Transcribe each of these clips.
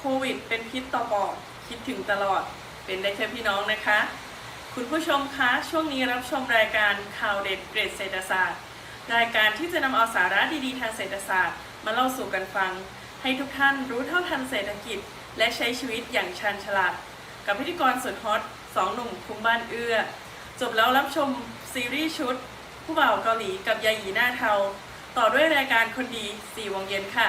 โควิดเป็นพิษต่อปอดคิดถึงตลอด เป็นได้แค่พี่น้องนะคะ คุณผู้ชมคะช่วงนี้รับชมรายการข่าวเด็ดเกรดเศรษฐศาสตร์ รายการที่จะนำเอาสาระดีๆ ทางเศรษฐศาสตร์ มาเล่าสู่กันฟัง ให้ทุกท่านรู้เท่าทันเศรษฐกิจ และใช้ชีวิตอย่างชาญฉลาด กับพิธีกรสุดฮอตสองหนุ่มคุ้มบ้านเอื้อ จบแล้วรับชมซีรีส์ชุด ผู้บ่าวเกาหลีกับยายีหน้าเทา ต่อด้วยรายการคนดี4โมงเย็นค่ะ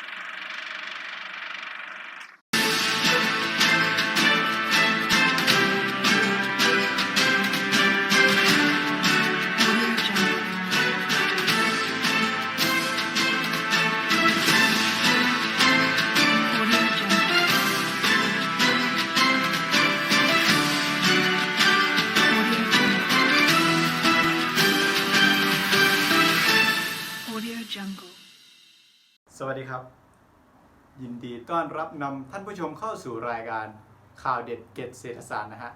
ต้อนรับนำท่านผู้ชมเข้าสู่รายการข่าวเด็ดเกร็ดเศรษฐศาสตร์นะฮะ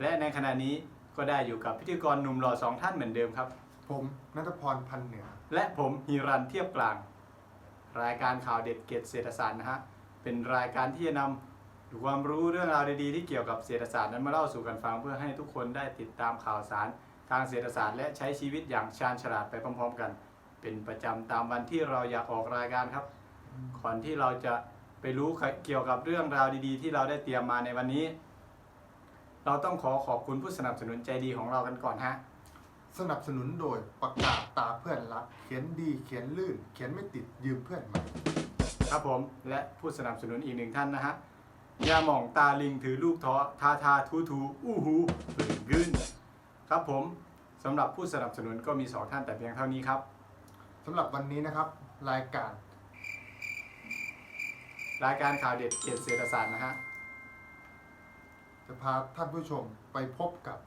และในขณะนี้ก็ได้อยู่กับพิธีกรหนุ่มหล่อสองท่านเหมือนเดิมครับ ผมนัทพรพันธ์เหนือ และผมฮีรันเทียบกลาง รายการข่าวเด็ดเกร็ดเศรษฐศาสตร์นะฮะ เป็นรายการที่จะนำความรู้เรื่องราวดีๆที่เกี่ยวกับเศรษฐศาสตร์นั้นมาเล่าสู่กันฟังเพื่อให้ทุกคนได้ติดตามข่าวสารทางเศรษฐศาสตร์และใช้ชีวิตอย่างชาญฉลาดไปพร้อมๆ กัน เป็นประจำตามวันที่เราอยากออกรายการครับ ก่อนที่เราจะ ไปรู้เกี่ยวกับเรื่องราวดีๆ ที่เราได้เตรียมมาในวันนี้ เราต้องขอขอบคุณผู้สนับสนุนใจดีของเรากันก่อนฮะ สนับสนุนโดยปากกาตาเพื่อนรัก เขียนดีเขียนลื่น เขียนไม่ติดยืมเพื่อนใหม่ครับผมและผู้สนับสนุนอีกหนึ่งท่านนะฮะยาหม่องตาลิงถือลูกท้อทาทาทูทูอู้หูปืนกึ้นครับผมสำหรับผู้สนับสนุนก็มีสองท่านแต่เพียงเท่านี้ครับสำหรับวันนี้นะครับ รายการ รายการข่าวเด็ดเกียรติเศรษฐศาสตร์นะฮะ จะพาท่านผู้ชมไปพบกับ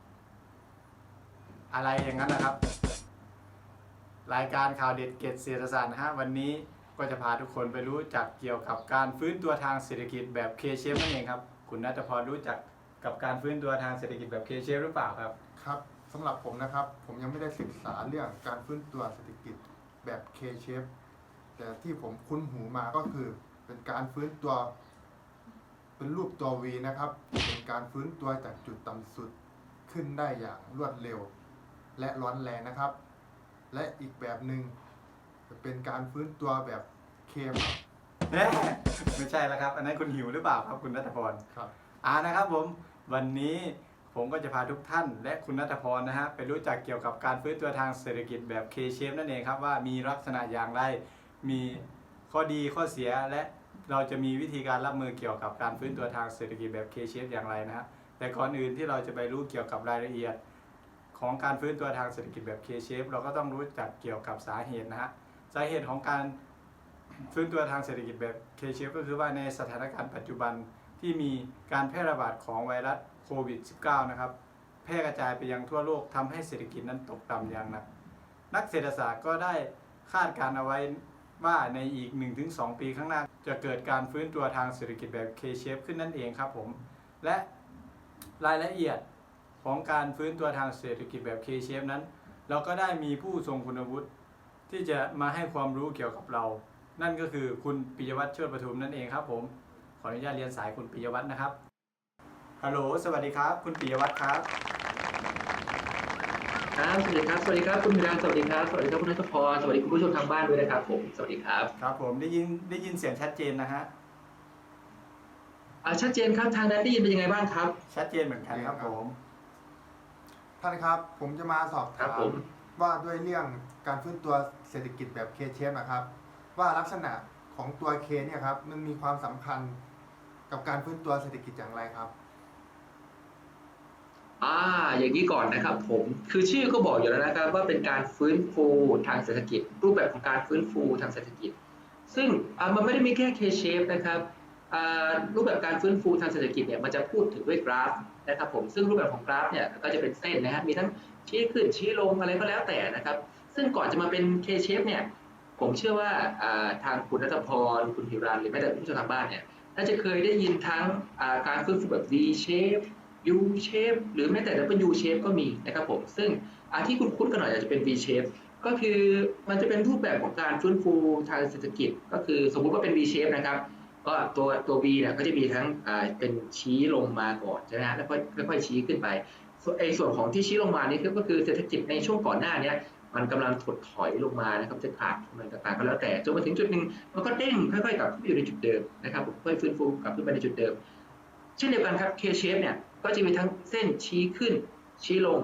อะไรอย่างนั้นนะครับ รายการข่าวเด็ดเกียรติเศรษฐศาสตร์นะฮะ วันนี้ก็จะพาทุกคนไปรู้จักเกี่ยวกับการฟื้นตัวทางเศรษฐกิจแบบ K shape นั่นเองครับ คุณนัทพรรู้จักกับการฟื้นตัวทางเศรษฐกิจแบบ K shape หรือเปล่าครับ ครับสำหรับผมนะครับ ผมยังไม่ได้ศึกษาเรื่องการฟื้นตัวเศรษฐกิจแบบ K shape แต่ที่ผมคุ้นหูมาก็คือ เป็นการฟื้นตัว เป็นรูปตัว V นะครับ เป็นการฟื้นตัวจากจุดต่ำสุดขึ้นได้อย่างรวดเร็ว และร้อนแรงนะครับ และอีกแบบหนึ่งจะเป็นการฟื้นตัวแบบเคมเอ๊ะไม่ใช่แล้วครับ อันนั้นคุณหิวหรือเปล่าครับคุณนัทพรครับอ่านะครับผมวันนี้ผมก็จะพาทุกท่าน และคุณนัทพรนะฮะไปรู้จักเกี่ยวกับการฟื้นตัวทางเศรษฐกิจแบบ K shape นั่นเองครับว่ามีลักษณะอย่างไร มีข้อดีข้อเสียและ เราจะมีวิธีการรับมือเกี่ยวกับการฟื้นตัวทางเศรษฐกิจแบบ K shape อย่างไรนะฮะแต่ก่อนอื่นที่เราจะไปรู้เกี่ยวกับรายละเอียด ของการฟื้นตัวทางเศรษฐกิจแบบ K shape เราก็ต้องรู้จักเกี่ยวกับสาเหตุนะฮะสาเหตุของการฟื้นตัวทางเศรษฐกิจแบบ K shape ก็คือว่าในสถานการณ์ปัจจุบันที่มีการแพร่ระบาดของไวรัสโควิด -19 นะครับแพร่กระจายไปยังทั่วโลกทำให้เศรษฐกิจนั้นตกต่ำอย่างหนักนักเศรษฐศาสตร์ก็ได้คาดการณ์เอาไว้ ว่าในอีก 1-2 ปีข้างหน้า จะเกิดการฟื้นตัวทางเศรษฐกิจแบบ K shape ขึ้นนั่นเองครับผม และรายละเอียดของการฟื้นตัวทางเศรษฐกิจแบบ K shape นั้น เราก็ได้มีผู้ทรงคุณวุฒิที่จะมาให้ความรู้เกี่ยวกับเรา นั่นก็คือคุณปิยวัฒน์เชิดประทุมนั่นเองครับผม ขออนุญาตเรียนสายคุณปิยวัฒน์นะครับฮัลโหลสวัสดีครับ คุณปิยวัฒน์ครับ ครับ สวัสดีครับ สวัสดีครับคุณพิรานสวัสดีครับ สวัสดีครับคุณนัทพร สวัสดีคุณผู้ชมทางบ้านด้วยนะครับผม สวัสดีครับ ครับผมได้ยินได้ยินเสียงชัดเจนนะฮะอ่าชัดเจนครับทางนั้นได้ยินเป็นยังไงบ้างครับ ชัดเจนเหมือนกันครับผม ท่านครับผมจะมาสอบครัถาบผมมว่าด้วยเรื่องการฟื้นตัวเศรษฐกิจแบบเคเชฟนะครับ ว่าลักษณะของตัวเคเนี่ยครับมันมีความสำคัญกับการฟื้นตัวเศรษฐกิจอย่างไรครับ อ่าอย่างนี้ก่อนนะครับผมคือชื่อก็บอกอยู่แล้วนะครับว่าเป็นการฟื้นฟูทางเศรษฐกิจ รูปแบบของการฟื้นฟูทางเศรษฐกิจ ซึ่งมันไม่ได้มีแค่ K-shape นะครับรูปแบบการฟื้นฟูทางเศรษฐกิจเนี่ยมันจะพูดถึงด้วยกราฟนะครับผมซึ่งรูปแบบของกราฟเนี่ยก็จะเป็นเส้นนะฮะมีทั้งชี้ขึ้นชี้ลงอะไรก็แล้วแต่นะครับ ซึ่งก่อนจะมาเป็น K-shape เนี่ยผมเชื่อว่าทางคุณนัทพรคุณหิรันหรือแม้แต่ผู้ชมทางบ้านเนี่ยน่าจะเคยได้ยินทั้งการฟื้นฟูแบบ V shape U shape หรือแม้แต่ W shape ก็มีนะครับผม ซึ่งอาที่คุณคุ้นกันหน่อยอาจจะเป็น V shape ก็คือมันจะเป็นรูปแบบของการฟื้นฟูทางเศรษฐกิจ ก็คือสมมุติว่าเป็น V shape นะครับก็ตัวตัว V เนี่ยก็จะมีทั้งอ่าเป็นชี้ลงมาก่อนใช่ไหมฮะแล้วก็ค่อยชี้ขึ้นไปไอ้ส่วนของที่ชี้ลงมานี่ก็คือเศรษฐกิจในช่วงก่อนหน้านี้มันกำลังถดถอยลงมานะครับจะขาดทุนอะไรต่างๆก็แล้วแต่จนมาถึงจุดหนึ่งมันก็เด้งค่อยๆกลับขึ้นไปอยู่ในจุดเดิมนะครับผมค่อยฟื้นฟูกลับขึ้นไปในจุดเดิม เช่นเดียวกันครับ K shape เนี่ย ก็จะมีทั้งเส้นชี้ขึ้น ชี้ลง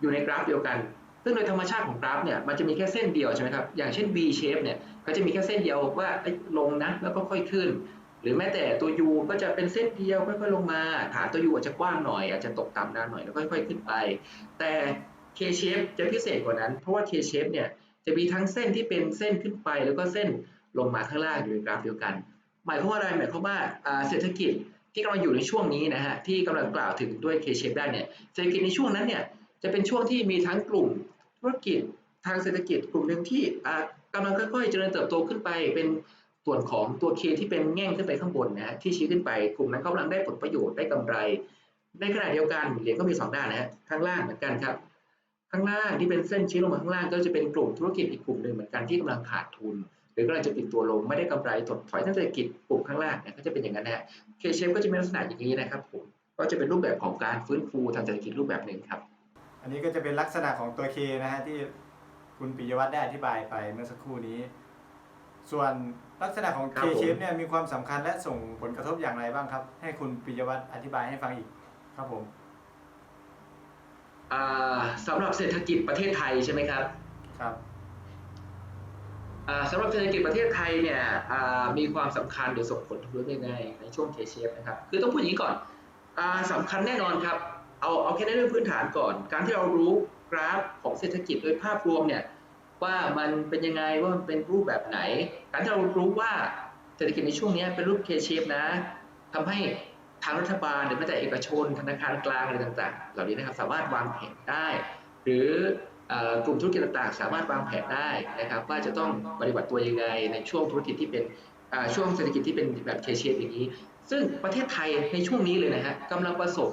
อยู่ในกราฟเดียวกัน ซึ่งโดยธรรมชาติของกราฟเนี่ยมันจะมีแค่เส้นเดียวใช่ไหมครับ อย่างเช่น V shape เนี่ยก็จะมีแค่เส้นเดียวว่าเอ้ลงนะแล้วก็ค่อยขึ้น หรือแม้แต่ตัว U ก็จะเป็นเส้นเดียวค่อยๆลงมาฐานตัว U อาจจะกว้างหน่อย อาจจะตกต่ำนานหน่อยแล้วค่อยๆขึ้นไป แต่ K shape จะพิเศษกว่านั้น เพราะว่า K shape เนี่ยจะมีทั้งเส้นที่เป็นเส้นขึ้นไปแล้วก็เส้นลงมาข้างล่างอยู่ในกราฟเดียวกัน หมายความว่าอะไรหมายความว่าอ่าเศรษฐกิจ ที่กำลังอยู่ในช่วงนี้นะฮะที่กำลังกล่าวถึงด้วย K shape ได้เนี่ยเศรษฐกิจในช่วงนั้นเนี่ยจะเป็นช่วงที่มีทั้งกลุ่มธุรกิจทางเศรษฐกิจกลุ่มหนึ่งที่อ่ากำลังค่อยๆเจริญเติบโตขึ้นไปเป็นส่วนของตัว K ที่เป็นแง่งขึ้นไปข้างบนนะฮะที่ชี้ขึ้นไปกลุ่มนั้นกำลังได้ผลประโยชน์ได้กำไร ในขณะเดียวกันเหรียญก็มีสองด้านนะฮะข้างล่างเหมือนกันครับข้างล่างที่เป็นเส้นชี้ลงมาข้างล่างก็จะเป็นกลุ่มธุรกิจอีกกลุ่มหนึ่งเหมือนกันที่กำลังขาดทุน รือกำลังจะปิดตัวลงไม่ได้กำไรถดถอยทางเศรษฐกิจกลุ่มข้างล่างเนี่ยก็จะเป็นอย่างนั้นนะฮะ K shape ก็จะมีลักษณะอย่างนี้นะครับผมก็จะเป็นรูปแบบของการฟื้นฟูทางเศรษฐกิจรูปแบบหนึ่งครับ อันนี้ก็จะเป็นลักษณะของตัว K นะฮะที่คุณปิยวัฒน์ได้อธิบายไปเมื่อสักครู่นี้ ส่วนลักษณะของครั K บผม shape เนี่ยมีความสำคัญและส่งผลกระทบอย่างไรบ้างครับ ให้คุณปิยวัฒน์อธิบายให้ฟังอีกครับผมอ่าสำหรับเศรษฐกิจประเทศไทยใช่ไหมครับ ครับอ่า สำหรับเศรษฐกิจประเทศไทยเนี่ยมีความสำคัญหรือส่งผลทุกเรื่องยังไงในช่วง K shape นะครับคือต้องพูดอย่างนี้ก่อนอ่าสำคัญแน่นอนครับเอาเอาแค่ในเรื่องพื้นฐานก่อน การที่เรารู้กราฟของเศรษฐกิจโดยภาพรวมเนี่ยว่ามันเป็นยังไงว่ามันเป็นรูปแบบไหน การที่เรารู้ว่าเศรษฐกิจในช่วงนี้เป็นรูป K shape นะทำให้ทางรัฐบาลหรือแม้แต่เอกชนธนาคารกลางอะไรต่างๆ เหล่านี้นะครับสามารถวางแผนได้ หรือ กลุ่มธุรกิจต่างๆ สามารถวางแผนได้นะครับว่าจะต้องปฏิบัติตัวยังไงในช่วงธุรกิจที่เป็นช่วงเศรษฐกิจที่เป็นแบบเคเชฟอย่างนี้ ซึ่งประเทศไทยในช่วงนี้เลยนะฮะกำลังประสบ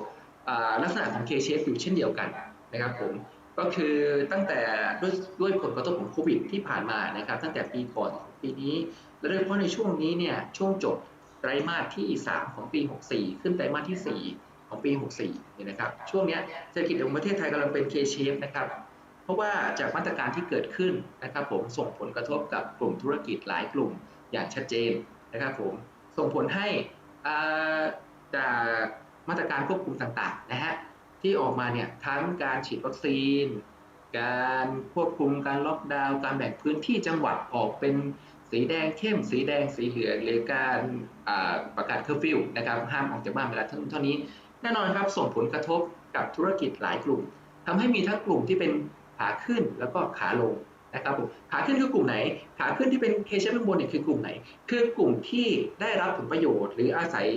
ลักษณะของเคเชฟอยู่เช่นเดียวกันนะครับผมก็คือตั้งแต่ด้วยด้วยผลกระทบของโควิดที่ผ่านมานะครับตั้งแต่ปีก่อนปีนี้และโดยเฉพาะในช่วงนี้เนี่ยช่วงจบไตรมาสที่ 3 ของปี 64 ขึ้นไตรมาสที่ 4 ของปี 64เนี่ยนะครับช่วงนี้เศรษฐกิจของประเทศไทยกำลังเป็น K-shape นะครับ เพราะว่าจากมาตรการที่เกิดขึ้นนะครับผมส่งผลกระทบกับกลุ่มธุรกิจหลายกลุ่มอย่างชัดเจนนะครับผมส่งผลให้อ่าจากมาตรการควบคุมต่างๆนะฮะที่ออกมาเนี่ยทั้งการฉีดวัคซีน การควบคุมการล็อกดาวน์การแบ่งพื้นที่จังหวัดออกเป็นสีแดงเข้ม สีแดงสีเหลืองหรือการประกาศเคอร์ฟิวนะครับห้ามออกจากบ้านเวลาเท่าเท่านี้ แน่นอนครับส่งผลกระทบกับธุรกิจหลายกลุ่มทำให้มีทั้งกลุ่มที่เป็น ขาขึ้นแล้วก็ขาลงนะครับผมขาขึ้นคือกลุ่มไหน ขาขึ้นที่เป็นเคชั่นข้างบนเนี่ยคือกลุ่มไหน คือกลุ่มที่ได้รับผลประโยชน์ หรืออาศัย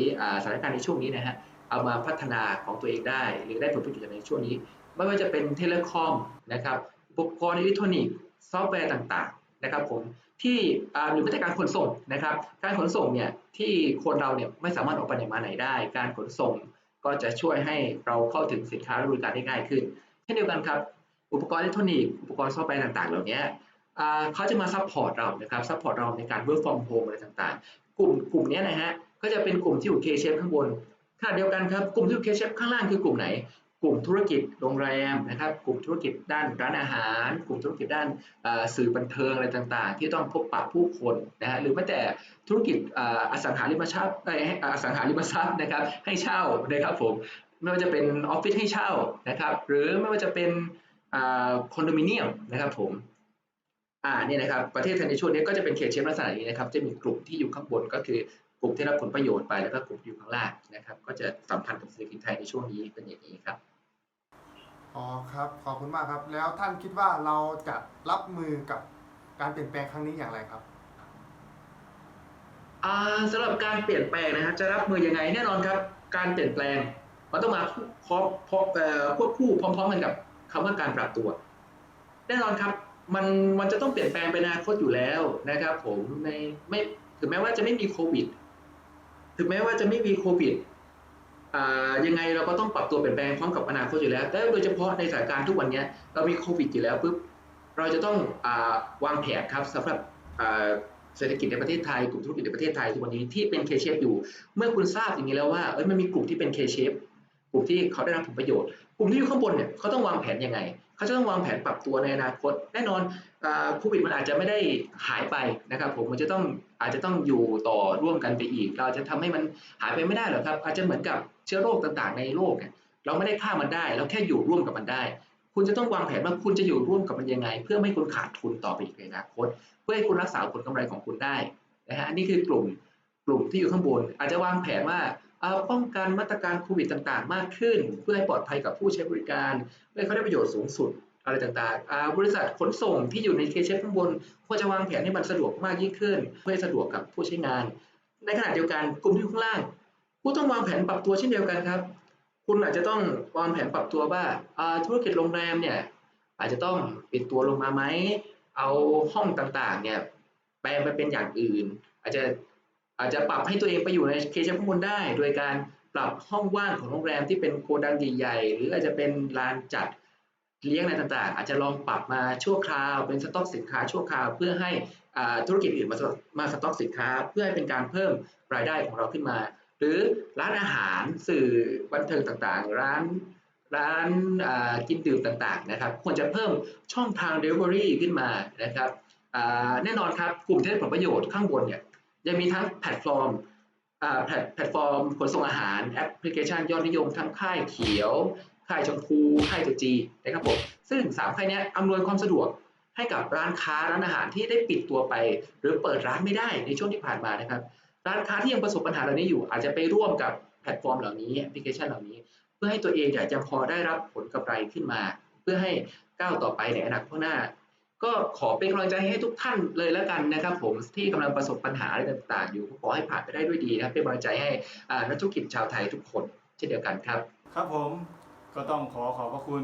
สถานการณ์ในช่วงนี้นะฮะเอามาพัฒนาของตัวเองได้ หรือได้ผลประโยชน์ในช่วงนี้ ไม่ว่าจะเป็นเทเลคอมนะครับอุปกรณ์อิเล็กทรอนิกส์ซอฟต์แวร์ต่างๆนะครับผมที่อ่าหรือแม้แต่การขนส่งนะครับ การขนส่งเนี่ยที่คนเราเนี่ยไม่สามารถออกไปไหนมาไหนได้ การขนส่งก็จะช่วยให้เราเข้าถึงสินค้าและบริการได้ง่ายขึ้น เช่นเดียวกันครับ อุปกรณ์อิเล็กทรอนิกส์อุปกรณ์ซอฟต์แวร์ต่างๆ เหล่านี้เขาจะมาซัพพอร์ตเรานะครับซัพพอร์ตเราในการ work from home อะไรต่างๆ กลุ่มกลุ่มนี้นะฮะก็จะเป็นกลุ่มที่อยู่ K-shape ข้างบนขณะเดียวกันครับกลุ่มที่อยู่ K-shape ข้างล่างคือกลุ่มไหน กลุ่มธุรกิจโรงแรมนะครับกลุ่มธุรกิจด้านร้านอาหาร กลุ่มธุรกิจด้านสื่อบันเทิงอะไรต่างๆ ที่ต้องพบปะผู้คนนะฮะหรือแม้แต่ธุรกิจอสังหาริมทรัพย์เอ้ยให้อสังหาริมทรัพย์นะครับให้เช่านะครับผมไม่ว่าจะเป็นออฟฟิศให้เช่านะครับหรือไม่ว่าจะเป็น คอนโดมิเนียมนะครับผมอ่าเนี่ยนะครับประเทศไทยในช่วงนี้ก็จะเป็นเคสเชฟลักษณะนี้นะครับจะมีกลุ่มที่อยู่ข้างบนก็คือกลุ่มที่รับผลประโยชน์ไปแล้วก็กลุ่มที่อยู่ข้างล่างนะครับ ก็จะสัมพันธ์กับเศรษฐกิจไทยในช่วงนี้เป็นอย่างนี้ครับอ๋อครับขอบคุณมากครับ แล้วท่านคิดว่าเราจะรับมือกับการเปลี่ยนแปลงครั้งนี้อย่างไรครับอ่าสำหรับการเปลี่ยนแปลงนะฮะจะรับมือยังไงแน่นอนครับ การเปลี่ยนแปลงมันต้องมาพร้อมพร้อมเอ่อควบคู่พร้อมๆกันกับ คำว่าการปรับตัว แน่นอนครับมันมันจะต้องเปลี่ยนแปลงไปในอนาคตอยู่แล้วนะครับ ผมในไม่ถึงแม้ว่าจะไม่มีโควิดถึงแม้ว่าจะไม่มีโควิดยังไงเราก็ต้องปรับตัวเปลี่ยนแปลงพร้อมกับอนาคตอยู่แล้วแต่โดยเฉพาะในสถานการณ์ทุกวันนี้เรามีโควิดอยู่แล้วปุ๊บเราจะต้องอวางแผนครับสำหรับเศรษฐกิจในประเทศไทยกลุ่มธุรกิจในประเทศไทยทุกวันนี้ที่เป็น K-shape อยู่ เมื่อคุณทราบอย่างนี้แล้วว่าเอ้ยมันมีกลุ่มที่เป็น K-shape กลุ่มที่เขาได้รับผลประโยชน์ ลุ่มที่อยู่ข้างบนเนี่ยเขาต้องวางแผนยังไงเขาจะต้องวางแผนปรับตัวในอนาคต แน่นอนโควิดมันอาจจะไม่ได้หายไปนะครับผมมันจะต้องอาจจะต้องอยู่ต่อร่วมกันไปอีก เราจะทำให้มันหายไปไม่ได้หรอกครับ อาจจะเหมือนกับเชื้อโรคต่างๆ ในโลกเนี่ยเราไม่ได้ฆ่ามันได้ เราแค่อยู่ร่วมกับมันได้ คุณจะต้องวางแผนว่าคุณจะอยู่ร่วมกับมันยังไง เพื่อไม่ให้คุณขาดทุนต่อไปอีกในอนาคต เพื่อให้คุณรักษาผลกำไรของคุณได้นะฮะอันนี้คือกลุ่มกลุ่มที่อยู่ข้างบน อาจจะวางแผนว่า ป้องกันมาตรการโควิดต่างๆ มากขึ้น เพื่อให้ปลอดภัยกับผู้ใช้บริการเพื่อให้เขาได้ประโยชน์สูงสุดอะไรต่างๆ บริษัทขนส่งที่อยู่ในเคเชฟข้างบนควรจะวางแผนให้มันสะดวกมากยิ่งขึ้น เพื่อให้สะดวกกับผู้ใช้งาน ในขณะเดียวกันกลุ่มที่อยู่ข้างล่าง ผู้ต้องวางแผนปรับตัวเช่นเดียวกันครับ คุณอาจจะต้องวางแผนปรับตัวว่าอ่าธุรกิจโรงแรมเนี่ยอาจจะต้องปิดตัวลงมาไหมเอาห้องต่างๆเนี่ยแปลงไปเป็นอย่างอื่น อาจจะ อาจจะปรับให้ตัวเองไปอยู่ในเคเชฟข้างบนได้ โดยการปรับห้องว่างของโรงแรมที่เป็นโกดังใหญ่ๆหรืออาจจะเป็นลานจัดเลี้ยงอะไรต่างๆ อาจจะลองปรับมาชั่วคราว เป็นสต็อกสินค้าชั่วคราว เพื่อให้ธุรกิจอื่นมาสมาสต็อกสินค้า เพื่อให้เป็นการเพิ่มรายได้ของเราขึ้นมา หรือร้านอาหารสื่อบันเทิงต่างๆ ร้านร้านกินดื่มต่างๆนะครับควรจะเพิ่มช่องทาง Delivery ขึ้นมานะครับแน่นอนครับกลุ่มที่ได้ผลประโยชน์ข้างบนเนี่ย ยังมีทั้งแพลตฟอร์มแพลตฟอร์มขนส่งอาหารแอปพลิเคชันยอดนิยมทั้งค่ายเขียว ค่ายชมพูค่ายตัวจีนะครับผมซึ่งสามค่ายนี้อำนวยความสะดวกให้กับร้านค้าร้านอาหารที่ได้ปิดตัวไป หรือเปิดร้านไม่ได้ในช่วงที่ผ่านมานะครับ ร้านค้าที่ยังประสบปัญหาเหล่านี้อยู่ อาจจะไปร่วมกับแพลตฟอร์มเหล่านี้แอปพลิเคชันเหล่านี้ เพื่อให้ตัวเองอยากจะพอได้รับผลกำไรขึ้นมา เพื่อให้ก้าวต่อไปในอนาคตข้างหน้า ก็ขอเป็นกำลังใจให้ทุกท่านเลยแล้วกันนะครับ ผมที่กำลังประสบปัญหาอะไรต่าง ๆ อยู่ขอให้ผ่านไปได้ด้วยดีนะครับเป็นกำลังใจให้อ่านักธุรกิจชาวไทยทุกคนเช่นเดียวกันครับ ครับผมก็ต้องขอขอบพระคุณ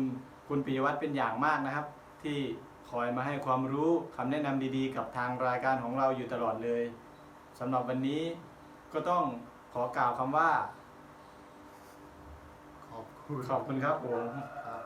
คุณปิยวัฒน์เป็นอย่างมากนะครับ ที่คอยมาให้ความรู้คำแนะนำดีๆ กับทางรายการของเราอยู่ตลอดเลยสำหรับวันนี้ก็ต้องขอกล่าวคำว่า ขอบคุณขอบคุณครับผมครับ